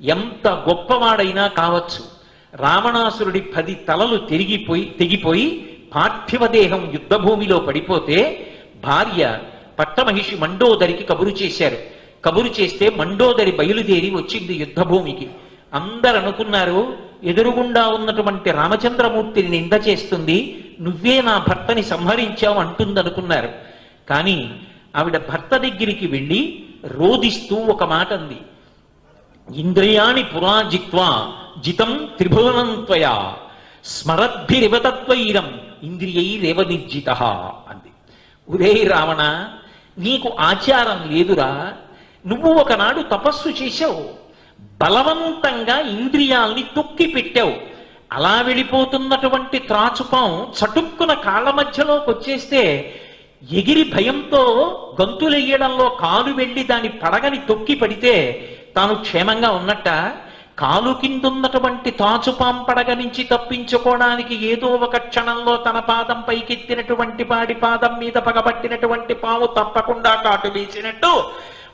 ఎంత గొప్పవాడైనా కావచ్చు. రావణాసురుడి పది తలలు తిరిగిపోయి తెగిపోయి పార్థివదేహం యుద్ధభూమిలో పడిపోతే భార్య పట్టమహిషి మండోదరికి కబురు చేశారు. కబురు చేస్తే మండోదరి బయలుదేరి వచ్చింది యుద్ధభూమికి. అందరు అనుకున్నారు ఎదురుగుండా ఉన్నటువంటి రామచంద్రమూర్తిని నింద చేస్తుంది నువ్వే నా భర్తని సంహరించావు అంటుందనుకున్నారు. కానీ ఆవిడ భర్త దగ్గరికి వెళ్ళి రోదిస్తూ ఒక మాట అంది ఇంద్రియాణి పురాజిత్వా జితం త్రిభువనంత్వయా స్మరద్భిరివతత్వైరం ఇంద్రియైరేవ నిర్జిత అంది. ఉరే రావణ నీకు ఆచారం లేదురా. నువ్వు ఒకనాడు తపస్సు చేశావు. బలవంతంగా ఇంద్రియాల్ని తొక్కి పెట్టావు. అలా వెళ్ళిపోతున్నటువంటి త్రాచుపం చటుక్కున కాళ్ళ మధ్యలోకి వచ్చేస్తే ఎగిరి భయంతో గంతులెయ్యడంలో కాలు వెళ్ళి దాని పడగని తొక్కి పడితే తాను క్షేమంగా ఉన్నట్ట? కాలు కిందున్నటువంటి తాచుపాంపడగ నుంచి తప్పించుకోవడానికి ఏదో ఒక క్షణంలో తన పాదం పైకెత్తినటువంటి పాడి పాదం మీద పగబట్టినటువంటి పాము తప్పకుండా కాటు వేసినట్టు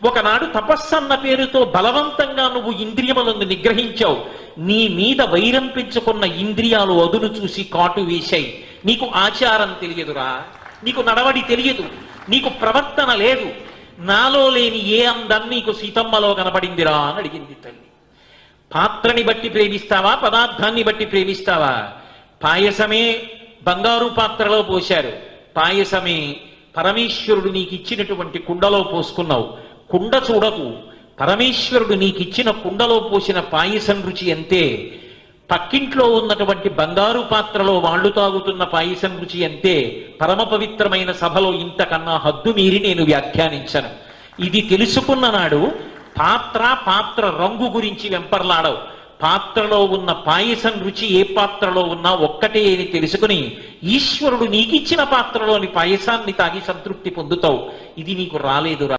ఒకనాడు తపస్సన్న పేరుతో బలవంతంగా నువ్వు ఇంద్రియములను నిగ్రహించావు. నీ మీద వైరం పెంచుకున్న ఇంద్రియాలు అదును చూసి కాటు వేశాయి. నీకు ఆచారం తెలియదురా. నీకు నడవడి తెలియదు. నీకు ప్రవర్తన లేదు. నాలో లేని ఏ అందం నీకు సీతమ్మలో కనపడిందిరా అని అడిగింది తల్లి. పాత్రని బట్టి ప్రేమిస్తావా పదార్థాన్ని బట్టి ప్రేమిస్తావా? పాయసమే బంగారు పాత్రలో పోశారు. పాయసమే పరమేశ్వరుడు నీకు ఇచ్చినటువంటి కుండలో పోసుకున్నావు. కుండ చూడకు. పరమేశ్వరుడు నీకు ఇచ్చిన కుండలో పోసిన పాయసం రుచి అంతే పక్కింట్లో ఉన్నటువంటి బంగారు పాత్రలో వాళ్ళు తాగుతున్న పాయసం రుచి అంతే పరమ పవిత్రమైన సభలో ఇంతకన్నా హద్దు మీరి నేను వ్యాఖ్యానించను. ఇది తెలుసుకున్న నాడు పాత్ర పాత్ర రంగు గురించి వెంపర్లాడవు. పాత్రలో ఉన్న పాయసం రుచి ఏ పాత్రలో ఉన్నా ఒక్కటే అని తెలుసుకుని ఈశ్వరుడు నీకిచ్చిన పాత్రలోని పాయసాన్ని తాగి సంతృప్తి పొందుతావు. ఇది నీకు రాలేదురా.